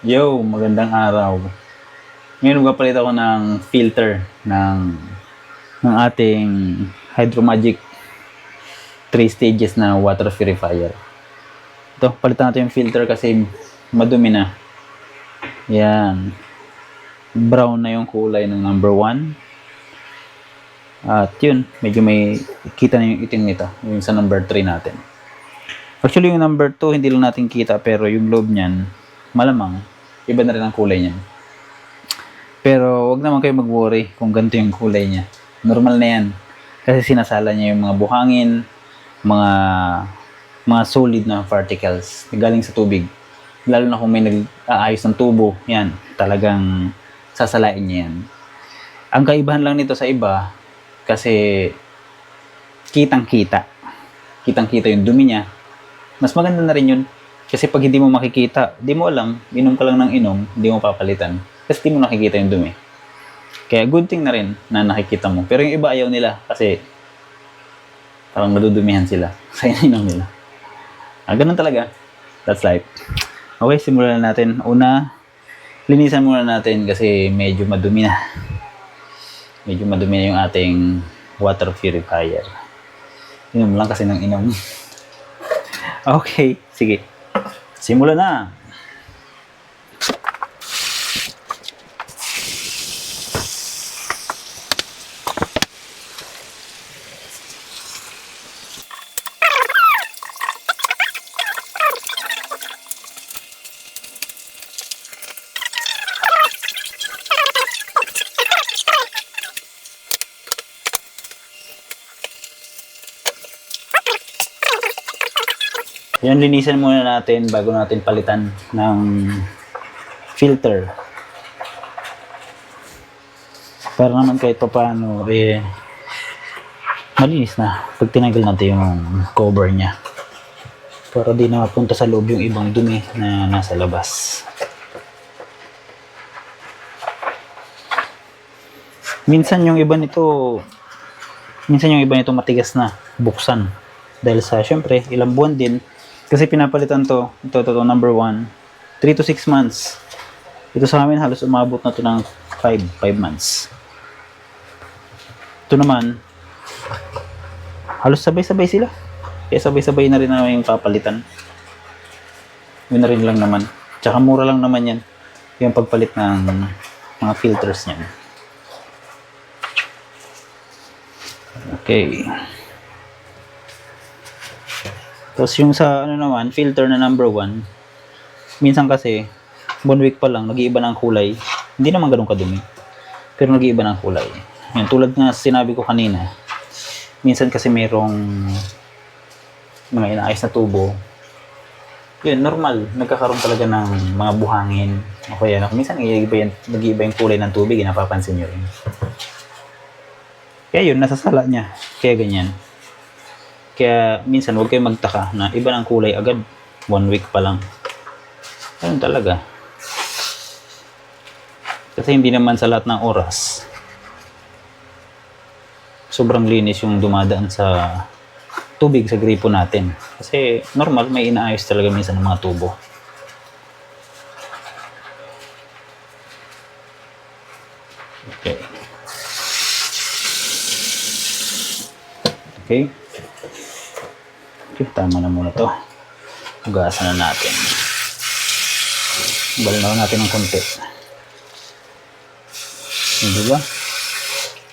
Yo, magandang araw. Ngayon magpapalit ako ng filter ng ng ating Hydromagic 3 stages na water purifier. Ito, palitan natin yung filter kasi madumi na. Yan. Brown na yung kulay ng number 1. At yun, medyo may kita na yung itim nito. Yung sa number 3 natin. Actually, yung number 2, hindi lang natin kita pero yung loob niyan, malamang, iba na rin ang kulay niyan. Pero wag naman kayo mag-worry kung ganito yung kulay niya. Normal na yan. Kasi sinasala niya yung mga buhangin, mga mga solid na particles galing sa tubig. Lalo na kung may nag-aayos ng tubo, yan, talagang sasalain niya yan. Ang kaibahan lang nito sa iba, kasi kitang-kita. Kitang-kita yung dumi niya. Mas maganda na rin yun. Kasi pag hindi mo makikita, di mo alam, inom ka lang ng inom, hindi mo papalitan. Kasi di mo nakikita yung dumi. Kaya good thing na rin na nakikita mo. Pero yung iba ayaw nila kasi parang nadudumihan sila sa ininom nila. Ah, ganun talaga. That's life. Okay, simulan na natin. Una, linisan muna natin kasi medyo madumi na. Medyo madumi na yung ating water purifier. Inom lang kasi ng inom. okay, sige. Simulan na. Yan, linisan muna natin bago natin palitan ng filter. Para naman kahit pa paano, eh, malinis na pag tinanggal natin yung cover niya. Para di na mapunta sa loob yung ibang dumi na nasa labas. Minsan yung iba nito, minsan yung iba nito matigas na buksan. Dahil sa, syempre, ilang buwan din, kasi pinapalitan to, ito, ito, ito number 1, 3 to 6 months. Ito sa amin halos umabot na to ng 5, 5 months. Ito naman, halos sabay-sabay sila. Kaya sabay-sabay na rin namin yung papalitan. Yun na rin lang naman. Tsaka mura lang naman yan. Yung pagpalit ng mga filters niyan. Okay. Tapos yung sa ano naman, filter na number 1, minsan kasi, one week pa lang, nag-iiba ng kulay. Hindi naman ganun kadumi. Pero nag-iiba ng kulay. Yan, tulad nga sinabi ko kanina, minsan kasi merong mga inaayos na tubo. Yun, normal. Nagkakaroon talaga ng mga buhangin. O kaya, minsan nag-iiba, yan, nag-iiba yung kulay ng tubig, eh, napapansin nyo rin. Kaya yun, nasasala niya. Kaya ganyan. Kaya minsan huwag kayong magtaka na iba ng kulay agad. One week pa lang. Ganun talaga. Kasi hindi naman sa lahat ng oras sobrang linis yung dumadaan sa tubig sa gripo natin. Kasi normal, may inaayos talaga minsan ng mga tubo. Okay. Okay. Okay, tama na muna to. Hugasan na natin. Balinaw natin ng konti. Hindi ba?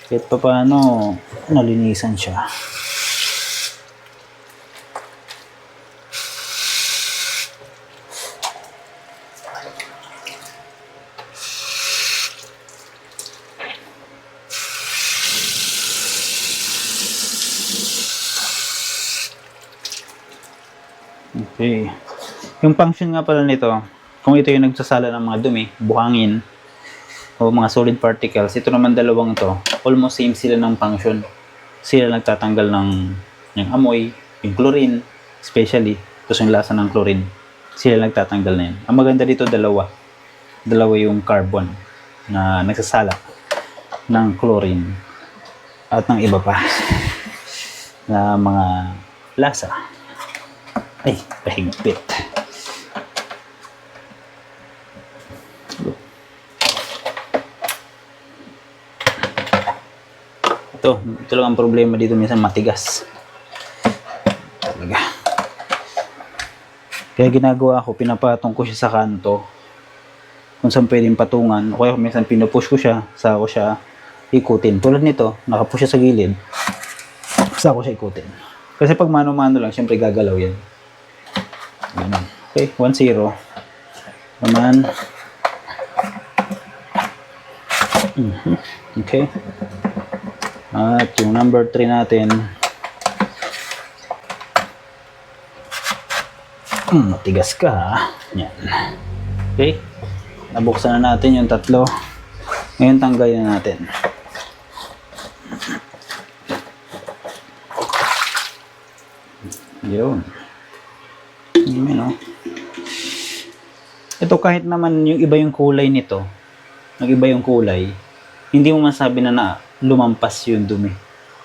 Kahit pa paano, nalinisan siya. Okay. Yung function nga pala nito, kung ito yung nagsasala ng mga dumi, buhangin, o mga solid particles, ito naman dalawang to, almost same sila ng function. Sila nagtatanggal ng yung amoy, yung chlorine, especially, tapos yung lasa ng chlorine. Sila nagtatanggal na yun. Ang maganda dito, dalawa. Dalawa yung carbon na nagsasala ng chlorine at ng iba pa na mga lasa. Ay, pahigpit. Ito, ito lang ang problema dito minsan matigas. Talaga. Kaya ginagawa ko, pinapatong ko siya sa kanto. Kung saan pwedeng patungan. O kaya minsan pinupush ko siya, sa ako siya ikutin. Tulad nito, nakapush siya sa gilid. Sa ako siya ikutin. Kasi pag mano-mano lang, syempre gagalaw yan. Ganun. Okay, 1-0. Naman. Mhm. Okay. At yung number 3 natin. Hmm, matigas ka. Yan. Okay. Nabuksan na natin yung tatlo. Ngayon tanggalin na natin. Yun. Yun, no? Ito kahit naman yung iba yung kulay nito, nag-iba yung kulay, hindi mo masabi na, na lumampas yung dumi.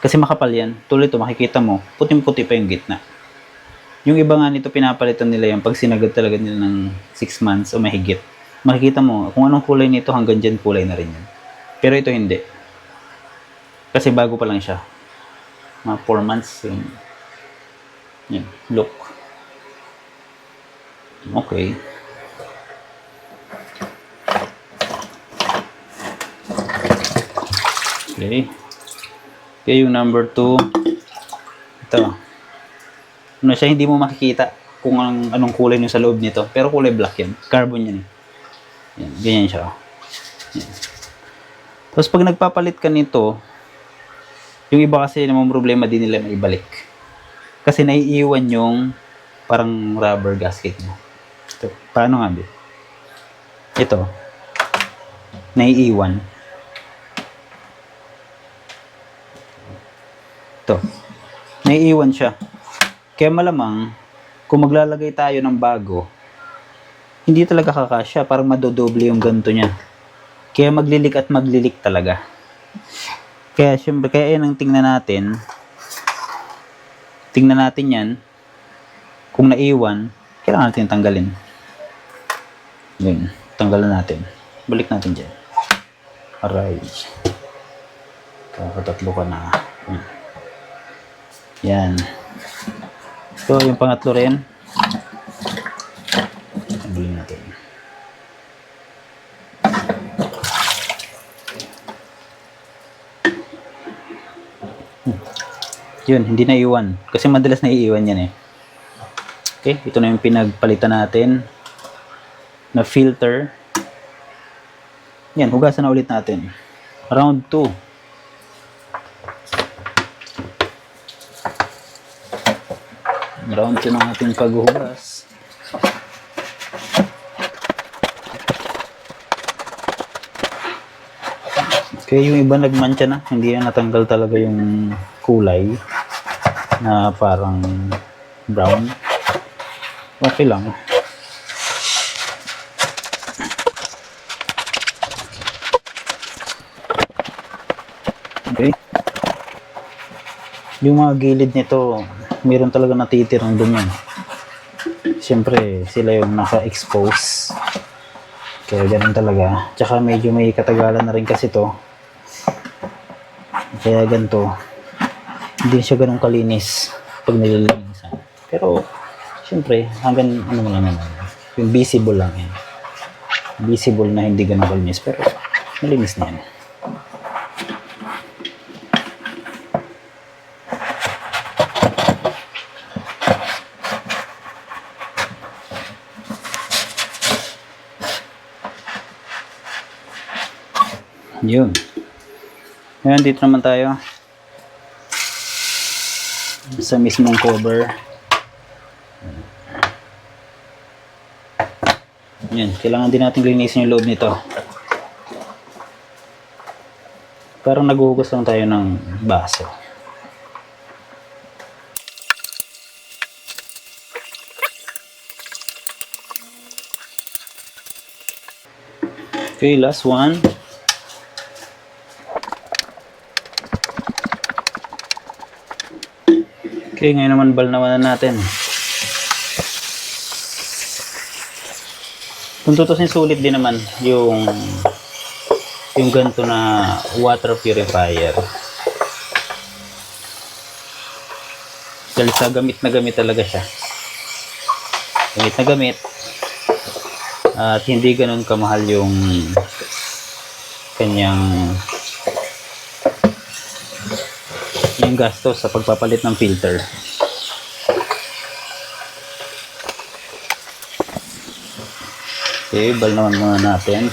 Kasi makapal yan. Tulad ito, makikita mo, puting-puti pa yung gitna. Yung iba nga nito, pinapalitan nila yan pag sinagad talaga nila ng 6 months o mahigit. Makikita mo, kung anong kulay nito, hanggang dyan kulay na rin yan. Pero ito hindi. Kasi bago pa lang siya. Mga 4 months. Yung, yan, look. Okay. Okay. Okay, yung number 2. Ito. Ano siya, hindi mo makikita kung ang, anong kulay nyo sa loob nito. Pero kulay black yan. Carbon yan. eh. Yan, ganyan siya. Yan. Tapos pag nagpapalit ka nito, yung iba kasi namang problema din nila maibalik. Kasi naiiwan yung parang rubber gasket mo. Ito, paano nga ba? Ito. Naiiwan. Ito. Naiiwan siya. Kaya malamang, kung maglalagay tayo ng bago, hindi talaga kakasya. Parang madodoble yung ganto niya. Kaya maglilik at maglilik talaga. Kaya syempre, kaya yan ang tingnan natin. Tingnan natin yan. Kung naiwan, kailangan natin tanggalin. Yun, tanggalan natin. Balik natin dyan. Aray. Kakatatlo ka na. Hmm. Yan. So, yung pangatlo rin. Tanggalin natin. Hmm. Yun, hindi na iwan. Kasi madalas na iiwan yan eh. Okay, ito na yung pinagpalitan natin na filter. Yan, hugasan na ulit natin. Round 2. Round 2 ng ating paghuhugas. Okay, yung iba nagmantsa na. Hindi yan natanggal talaga yung kulay na parang brown. Okay lang. Okay. Yung mga gilid nito, meron talaga natitirang dumi. Siyempre, sila yung naka-expose. Kaya ganun talaga. Tsaka medyo may katagalan na rin kasi to. Kaya ganito. Hindi siya ganun kalinis pag nililinisan. Pero, siyempre, hanggang ano mo lang naman. Yung visible lang yan. Visible na hindi ganun kalinis. Pero, malinis na yan. Yun. Ngayon, dito naman tayo. Sa mismong cover. Yan. Kailangan din natin linisin yung loob nito. Parang naghuhugas lang tayo ng baso. Okay, last one. Okay, ngayon naman balnawan na natin. Kung tutusin sulit din naman yung yung ganito na water purifier. Dahil sa gamit na gamit talaga siya. Gamit na gamit. At hindi ganun kamahal yung kanyang yung gastos sa pagpapalit ng filter. Okay, bal naman muna natin.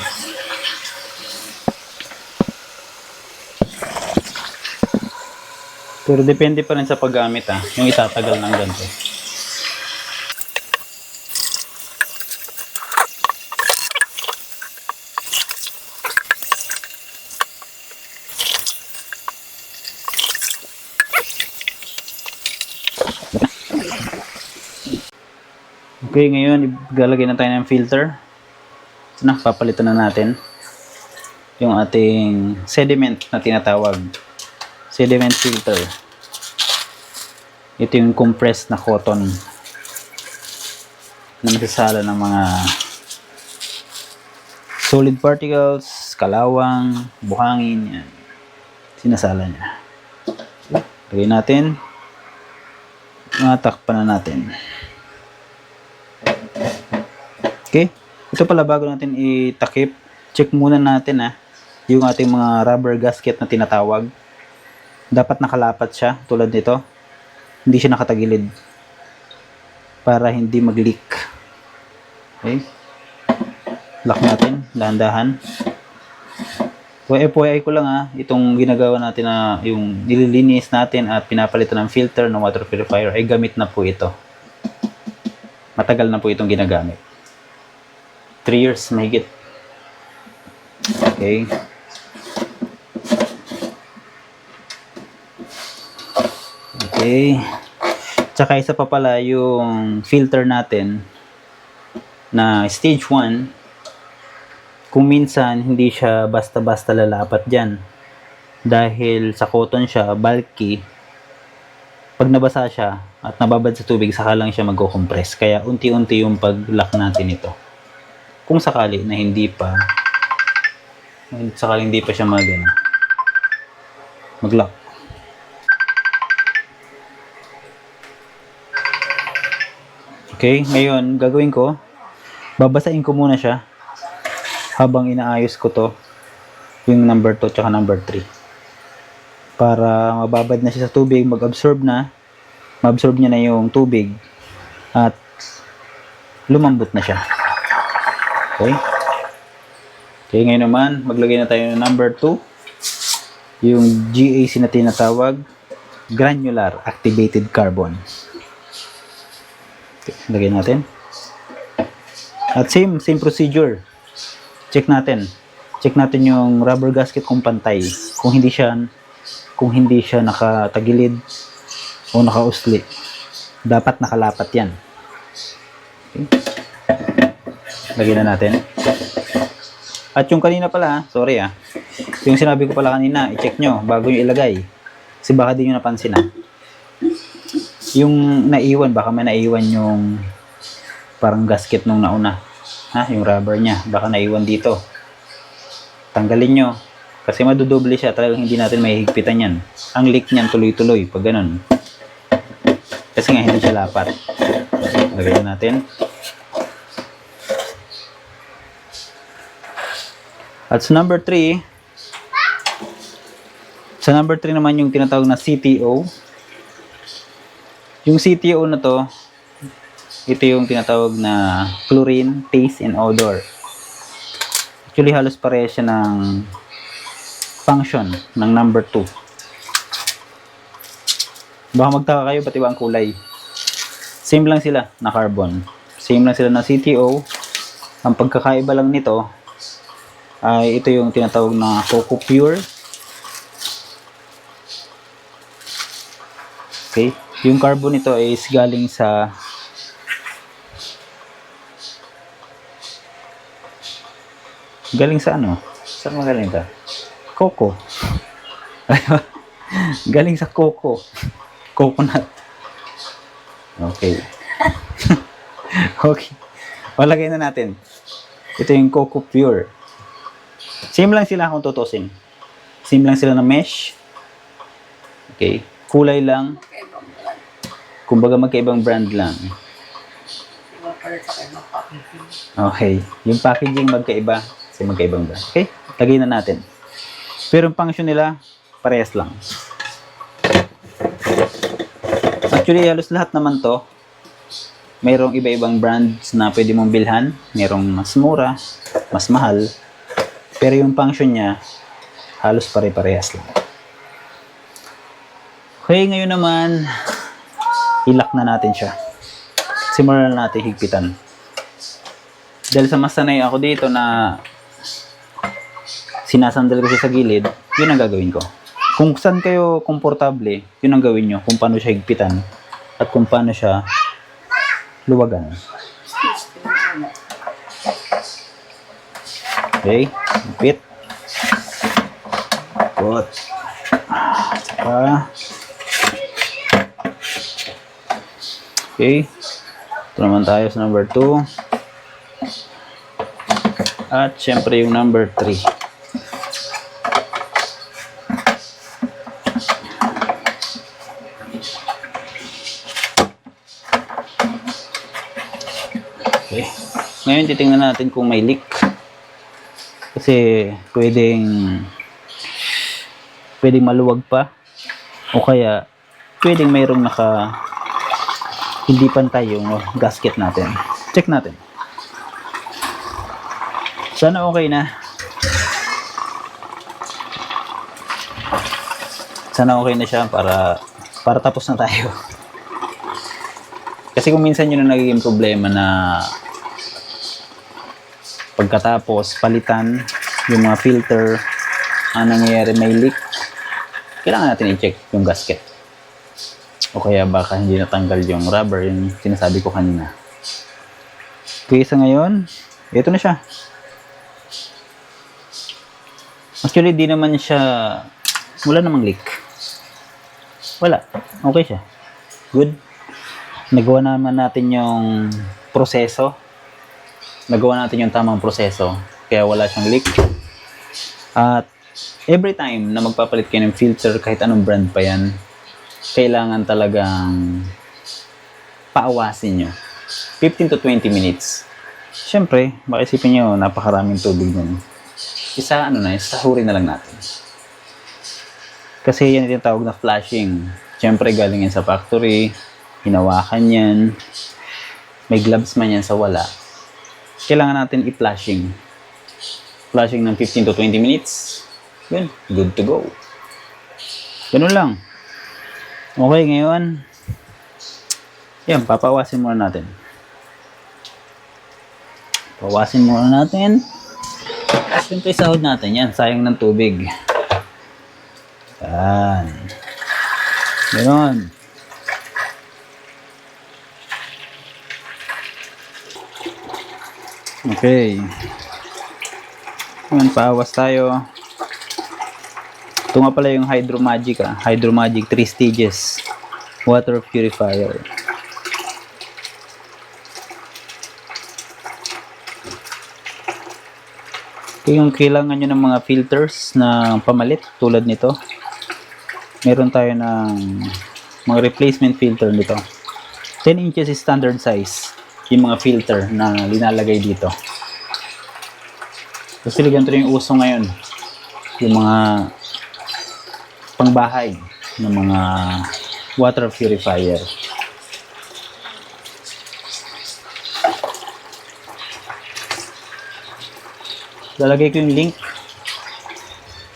Pero depende pa rin sa paggamit ah, yung itatagal ng ganito. Okay, ngayon ilalagay na tayo ng filter. So na, papalitan na natin yung ating sediment na tinatawag. Sediment filter. Ito yung compressed na cotton na nasasala ng mga solid particles, kalawang, buhangin, yan. Sinasala niya. Lagay natin. Matakpan na natin. Okay? Ito pala bago natin itakip, check muna natin ah, yung ating mga rubber gasket na tinatawag. Dapat nakalapat siya, tulad nito. Hindi siya nakatagilid. Para hindi mag-leak. Okay? Lock natin, dahan-dahan. So, FYI ko lang ah, itong ginagawa natin na yung nililinis natin at pinapalitan ng filter ng water purifier ay gamit na po ito. Matagal na po itong ginagamit. 3 years mahigit. Okay. Okay. Tsaka isa pa pala yung filter natin na stage 1 kung minsan hindi siya basta-basta lalapat dyan dahil sa cotton siya, bulky pag nabasa siya at nababad sa tubig saka lang siya magko-compress kaya unti-unti yung pag-lock natin ito kung sakali na hindi pa sakali hindi pa siya mag ano, mag-lock. Okay, ngayon gagawin ko babasahin ko muna siya habang inaayos ko to yung number 2 tsaka number 3 para mababad na siya sa tubig mag-absorb na ma-absorb niya na yung tubig at lumambot na siya okay Okay, ngayon naman, maglagay na tayo ng number 2. Yung GAC na tinatawag, granular activated carbon. Okay, lagay natin. At same, same procedure. Check natin. Check natin yung rubber gasket kung pantay. Kung hindi siya kung hindi siya nakatagilid o nakausli. Dapat nakalapat yan. Okay. Lagyan na natin. At yung kanina pala, sorry ah, yung sinabi ko pala kanina, i-check nyo bago nyo ilagay. Kasi baka di nyo napansin ah. Yung naiwan, baka may naiwan yung parang gasket nung nauna. Ha, yung rubber niya, baka naiwan dito. Tanggalin nyo. Kasi madudoble siya, talagang hindi natin may higpitan yan. Ang leak niyan tuloy-tuloy, pag ganun. Kasi nga hindi siya lapat. Lagyan natin. At sa number 3, sa number 3 naman yung tinatawag na CTO. Yung CTO na to, ito yung tinatawag na chlorine, taste, and odor. Actually, halos parehas siya ng function ng number 2. Baka magtaka kayo, ba't iba ang kulay? Same lang sila na carbon. Same lang sila na CTO. Ang pagkakaiba lang nito, ay ito yung tinatawag na Coco Pure. Okay? Yung carbon nito is galing sa galing sa ano? Saan magaling ito? Coco. galing sa coco. Coconut. Okay. okay. O, lagay na natin. Ito yung Coco Pure. Same lang sila kung tutusin. Same lang sila na mesh. Okay. Kulay lang. Kumbaga magkaibang brand lang. Okay. Yung packaging magkaiba kasi magkaibang brand. Okay? Lagay na natin. Pero yung function nila, parehas lang. Actually, halos lahat naman to, mayroong iba-ibang brands na pwede mong bilhan. Mayroong mas mura, mas mahal. Pero yung function niya, halos pare-parehas lang. Okay, ngayon naman, ilak na natin siya. Simulan na natin higpitan. Dahil sa mas sanay ako dito na sinasandal ko siya sa gilid, yun ang gagawin ko. Kung saan kayo komportable, yun ang gawin nyo. Kung paano siya higpitan at kung paano siya luwagan. Okay, Put. Saka. Okay. Ito naman tayo sa number 2. At syempre yung number 3. Okay. Ngayon titingnan natin kung may leak. Kasi pwedeng pwedeng maluwag pa o kaya pwedeng mayroong naka hindi pantay yung gasket natin. Check natin. Sana okay na. Sana okay na siya para para tapos na tayo. Kasi kung minsan yun ang nagiging problema na pagkatapos palitan yung mga filter ang nangyayari may leak kailangan natin i-check yung gasket. O kaya baka hindi natanggal yung rubber yung sinasabi ko kanina. Okay sa ngayon ito na siya. Actually di naman siya wala namang leak. Wala. Okay siya. Good. Nagawa naman natin yung proseso. Nagawa natin yung tamang proseso. Kaya wala siyang leak. At every time na magpapalit kayo ng filter kahit anong brand pa yan kailangan talagang paawasin nyo. 15 to 20 minutes. Syempre makisipin nyo napakaraming tubig nun. Isa ano na isahurin na lang natin. Kasi yan yung tawag na flashing syempre galing yan sa factory hinawakan yan may gloves man yan sa wala. Kailangan natin i-flashing. Flashing ng 15 to 20 minutes. Yun, good to go. Ganun lang. Okay, ngayon, yan, papawasin muna natin. Pawasin muna natin. Siyempre, sahod natin yan. Sayang ng tubig. Yan. Ganun. Okay. Ngayon, paawas tayo. Ito nga pala yung Hydromagic ah. Hydromagic 3 stages. Water purifier. Ito yung kailangan nyo ng mga filters na pamalit tulad nito. Meron tayo ng mga replacement filter nito. 10 inches is standard size yung mga filter na linalagay dito. Kasi ganito yung uso ngayon. Yung mga pangbahay ng mga water purifier. Lalagay ko yung link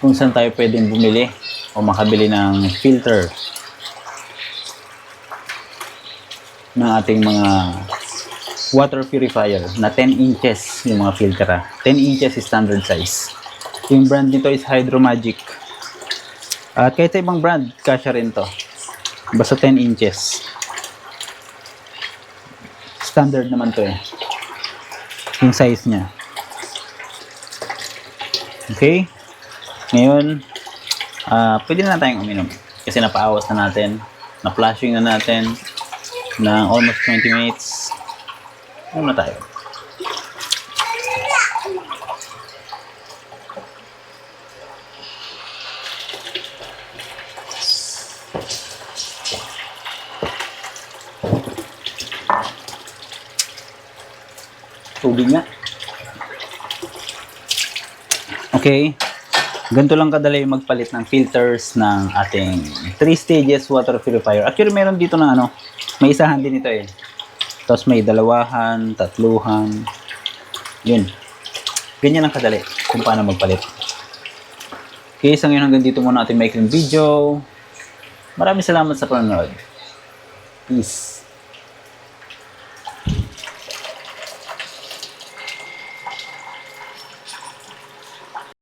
kung saan tayo pwedeng bumili o makabili ng filter ng ating mga water purifier na 10 inches yung mga filter ah. 10 inches is standard size. Yung brand nito is Hydromagic. At kahit sa ibang brand, kasya rin to. Basta 10 inches. Standard naman to eh. Yung size niya. Okay? Ngayon, ah pwede na tayong uminom. Kasi napaawas na natin. Na-flashing na natin ng almost 20 minutes. Ano na tayo? Tubig nga. Okay. Ganito lang kadali magpalit ng filters ng ating 3 stages water purifier. Actually, meron dito na ano, may isahan din ito eh. Tapos may dalawahan, tatluhan. Yun. Ganyan lang kadali kung paano magpalit. Okay, sa ngayon hanggang dito muna ating maikling video. Maraming salamat sa panonood. Peace.